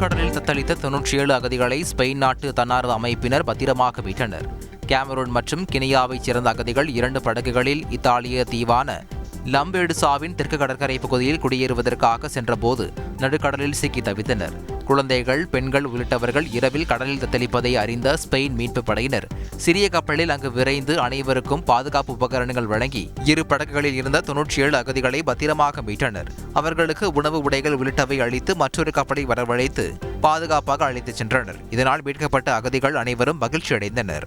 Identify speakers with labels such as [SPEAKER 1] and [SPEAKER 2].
[SPEAKER 1] கடலில் தத்தளித்த தொன்னூற்றி ஏழு அகதிகளை ஸ்பெயின் நாட்டு தன்னார்வ அமைப்பினர் பத்திரமாக மீட்டனர். கேமரூன் மற்றும் கினியாவைச் சேர்ந்த அகதிகள் இரண்டு படகுகளில் இத்தாலிய தீவான லம்பேடுசாவின் தெற்கு கடற்கரை பகுதியில் குடியேறுவதற்காக சென்றபோது நடுக்கடலில் சிக்கி தவித்தனர். குழந்தைகள் பெண்கள் உள்ளிட்டவர்கள் இரவில் கடலில் தத்தளிப்பதை அறிந்த ஸ்பெயின் மீட்பு படையினர். சிறிய கப்பலில் அங்கு விரைந்து அனைவருக்கும் பாதுகாப்பு உபகரணங்கள் வழங்கி இரு படகுகளில் இருந்த தொன்னூற்றி ஏழு அகதிகளை பத்திரமாக மீட்டனர். அவர்களுக்கு உணவு உடைகள் உள்ளிட்டவை அளித்து மற்றொரு கப்பலை வரவழைத்து பாதுகாப்பாக அழைத்துச் சென்றனர். இதனால் மீட்கப்பட்ட அகதிகள் அனைவரும்
[SPEAKER 2] மகிழ்ச்சியடைந்தனர்.